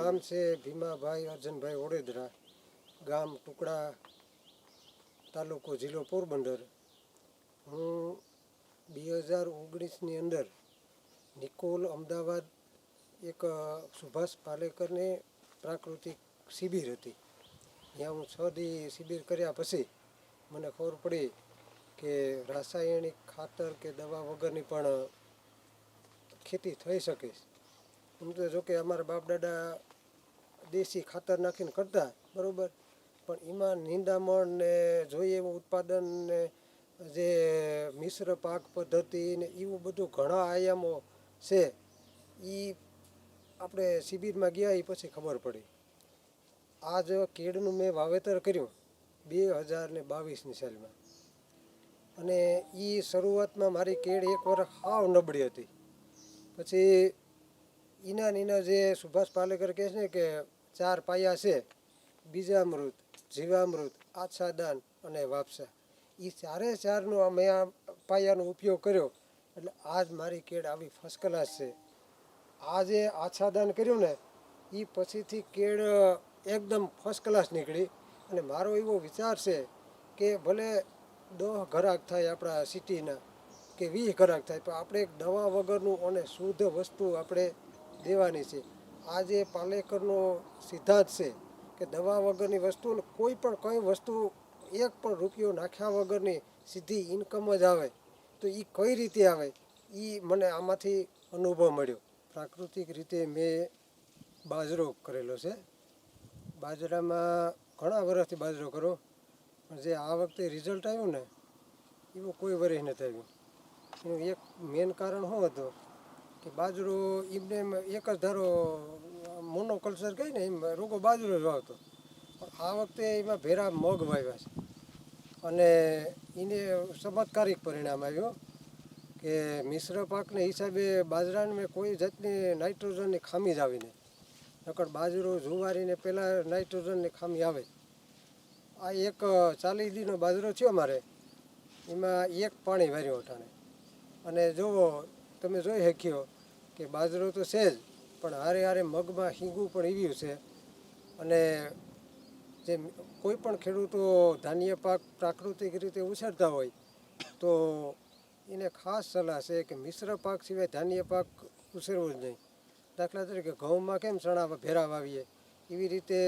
નામ છે, ભીમાભાઈ અર્જનભાઈ ઓડેદરા ગામ ટુકડા, તાલુકો જિલ્લો પોરબંદર. હું બે હજાર ઓગણીસની અંદર નિકોલ અમદાવાદ એક સુભાષ પાલેકરની પ્રાકૃતિક શિબિર હતી. ત્યાં હું છ દી શિબિર કર્યા પછી મને ખબર પડી કે રાસાયણિક ખાતર કે દવા વગરની પણ ખેતી થઈ શકે. છે એમ તો જોકે અમારા બાપ દાદા દેશી ખાતર નાખીને કરતા, બરાબર? પણ એમાં નિંદામણ ને જોઈએ એવું ઉત્પાદન ને જે મિશ્ર પાક પદ્ધતિ ને એવું બધું ઘણા આયામો છે એ આપણે શિબિરમાં ગયા એ પછી ખબર પડી. આ જો કેળનું મેં વાવેતર કર્યું બે હજાર ને બાવીસની સાલમાં. અને એ શરૂઆતમાં મારી કેળ એક વર્ષ હાવ નબળી હતી. પછી ઈના ને જે સુભાષ પાલેકર કહે છે કે ચાર પાયા છે, બીજામૃત, જીવામૃત, આચ્છાદાન અને વાપસા. એ ચારે ચારનો આ પાયાનો ઉપયોગ કર્યો. એટલે આજ મારી કેળ આવી ફર્સ્ટ ક્લાસ છે. આ જે આચ્છાદાન કર્યું ને એ પછીથી કેળ એકદમ ફર્સ્ટ ક્લાસ નીકળી. અને મારો એવો વિચાર છે કે ભલે દહ ઘરાક થાય આપણા સિટીના કે વીસ ઘરાક થાય, પણ આપણે દવા વગરનું અને શુદ્ધ વસ્તુ આપણે દેવાની છે. આ જે પાલેકરનો સિદ્ધાંત છે કે દવા વગરની વસ્તુ કોઈ પણ કઈ વસ્તુ એક પણ રૂપિયો નાખ્યા વગરની સીધી ઇન્કમ જ આવે, તો એ કઈ રીતે આવે? એ મને આમાંથી અનુભવ મળ્યો. પ્રાકૃતિક રીતે મેં બાજરો કરેલો છે. બાજરામાં ઘણા વર્ષથી બાજરો કરો, પણ જે આ વખતે રિઝલ્ટ આવ્યું ને એવું કોઈ વર્ષ નથી આવ્યું. એનું એક મેન કારણ શું હતું? કે બાજરો એમને એમ એક જ ધારો મોનોકલ્ચર કહી ને એમ રોગો બાજરો જ વાવતો. પણ આ વખતે એમાં ભેરા મગ વાવ્યા છે. અને એને ચમત્કારિક પરિણામ આવ્યું કે મિશ્ર પાકને હિસાબે બાજરાને મેં કોઈ જાતની નાઇટ્રોજનની ખામી જ આવી નહીં. નકર બાજરો જુવારીને પહેલાં નાઇટ્રોજનની ખામી આવે. આ એક ચાલીસ દીનો બાજરો થયો મારે. એમાં એક પાણી વાર્યું અને જુઓ તમે જોઈ શક્યો કે બાજરો તો છે જ, પણ હારે હારે મગમાં હિંગું પણ એવ્યું છે. અને જે કોઈ પણ ખેડૂતો ધાન્ય પાક પ્રાકૃતિક રીતે ઉછેરતા હોય, તો એને ખાસ સલાહ છે કે મિશ્ર પાક સિવાય ધાન્ય પાક ઉછેરવો જ નહીં. દાખલા તરીકે ઘઉંમાં કેમ ચણા ભેરા વાવીએ એવી રીતે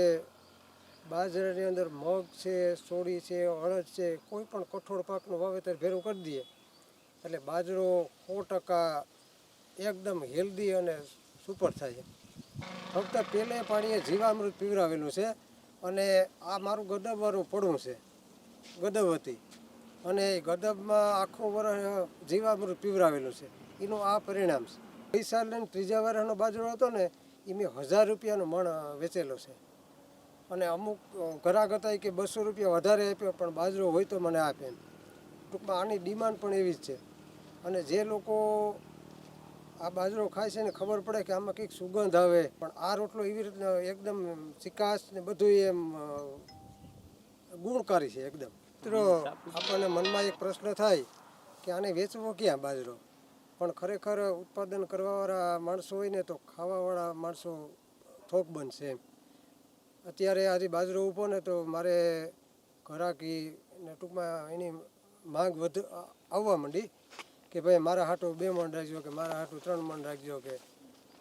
બાજરાની અંદર મગ છે, સોડી છે, અડદ છે, કોઈ પણ કઠોળ પાકનું વાવેતર ભેરું કરી દઈએ. એટલે બાજરો સો ટકા એકદમ હેલ્ધી અને સુપર થાય છે. ફક્ત પહેલે પાણીએ જીવામૃત પીવરાવેલું છે અને આ મારું ગદબવાળું પડવું છે ગદબ હતી. અને ગદબમાં આખું વર્ષ જીવામૃત પીવરાવેલું છે. એનું આ પરિણામ છે. પૈસા લઈને ત્રીજા વર્ષનો બાજરો હતો ને એ મેં હજાર રૂપિયાનો મણ વેચેલો છે. અને અમુક ઘરાક હતા કે બસો રૂપિયા વધારે આપ્યો, પણ બાજરો હોય તો મને આપે એમ. ટૂંકમાં આની ડિમાન્ડ પણ એવી જ છે. અને જે લોકો આ બાજરો ખાય છે ને ખબર પડે કે આમાં કંઈક સુગંધ આવે. પણ આ રોટલો એવી રીતના એકદમ ચિકાસ ને બધું એમ ગુણકારી છે એકદમ. મિત્રો, આપણને મનમાં એક પ્રશ્ન થાય કે આને વેચવો ક્યાં બાજરો? પણ ખરેખર ઉત્પાદન કરવાવાળા માણસો હોય ને તો ખાવાવાળા માણસો થોક બનશે એમ. અત્યારે આજે બાજરો ઊભો ને તો મારે ઘરાકી ને ટૂંકમાં એની માંગ વધ, આવવા માંડી. કે ભાઈ મારા હાટું બે મણ રાખજો કે મારા હાટું ત્રણ મણ રાખજો કે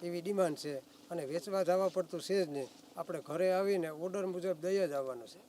એવી ડિમાન્ડ છે. અને વેચવા જવા પડતું છે જ નહીં. આપણે ઘરે આવીને ઓર્ડર મુજબ દઈ જ આવવાનું છે.